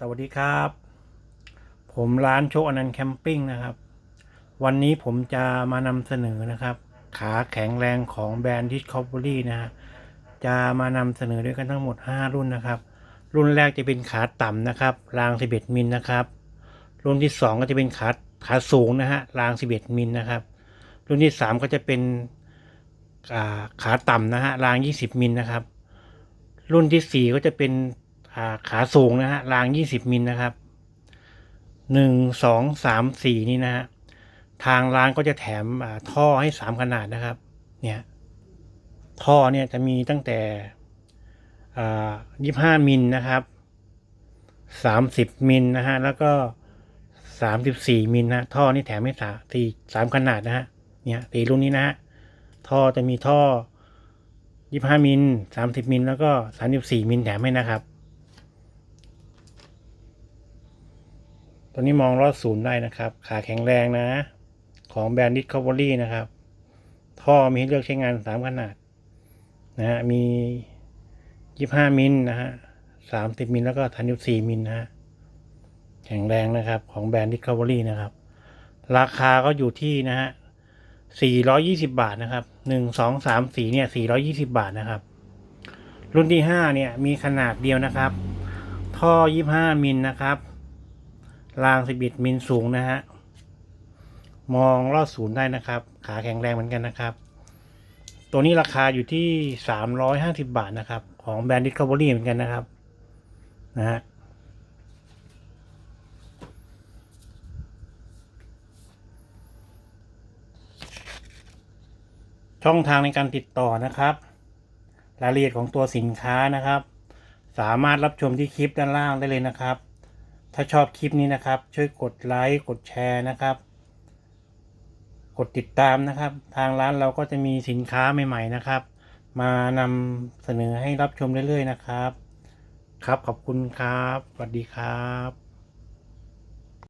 สวัสดีครับ ผมร้านโชคอนันต์แคมปิ้งนะครับ วันนี้ผมจะมานำเสนอนะครับ ขาแข็งแรงของแบรนด์ Discovery นะฮะจะมานำเสนอด้วยกันทั้งหมด 5 รุ่นนะครับ รุ่นแรกจะเป็นขาต่ำนะครับราง 11 มิลนะครับ รุ่นที่ 2 ก็จะเป็นขาขาสูงนะฮะราง 11 มิลนะครับ รุ่นที่ 3 ก็จะเป็นขาต่ำนะฮะราง 20 มิลนะครับ รุ่นที่ 4 ก็จะเป็น ขาสูงนะฮะราง20มิลนะครับหนึ่งสองสามสี่นี่นะฮะทางร้านก็จะแถมท่อให้สามขนาดนะครับ เนี่ย ท่อเนี่ยจะมีตั้งแต่ยี่ห้ามิลนะครับสามสิบมิลนะฮะแล้วก็สามสิบสี่มิลนะท่อนี่แถมให้สามสี่สามขนาดนะฮะเนี่ยตีรุ่นนี้นะฮะท่อจะมีท่อยี่ห้ามิลสามสิบมิลแล้วก็สามสิบสี่มิลแถมให้นะครับ ตัวนี้มองรอดศูนย์ได้นะครับ ขาแข็งแรงนะ ของแบรนด์ Discovery นะครับ ท่อมีให้เลือกใช้งานสามขนาดนะฮะมียี่ห้ามิลนะฮะสามสิบมิลแล้วก็สามสิบสี่มิลนะฮะแข็งแรงนะครับ ของแบรนด์ Discovery นะครับ ราคาก็อยู่ที่นะฮะสี่ร้อยี่สิบาทนะครับหนึ่งสองสามสี่เนี่ยสี่ร้อยี่สิบาทนะครับ รุ่นที่ห้าเนี่ยมีขนาดเดียวนะครับ ท่อยี่ห้ามิลนะครับ รางสิบเอ็ดมิลสูงนะฮะ มองลอดศูนย์ได้นะครับ ขาแข็งแรงเหมือนกันนะครับ ตัวนี้ราคาอยู่ที่สามร้อยห้าสิบาทนะครับ ของแบรนด์ Discovery เหมือนกันนะครับ นะฮะช่องทางในการติดต่อนะครับ รายละเอียดของตัวสินค้านะครับ สามารถรับชมที่คลิปด้านล่างได้เลยนะครับ ถ้าชอบคลิปนี้นะครับ ช่วยกดไลค์กดแชร์นะครับ กดติดตามนะครับ ทางร้านเราก็จะมีสินค้าใหม่ ๆนะครับ มานำเสนอให้รับชมเรื่อยๆนะครับ ครับขอบคุณครับสวัสดีครับ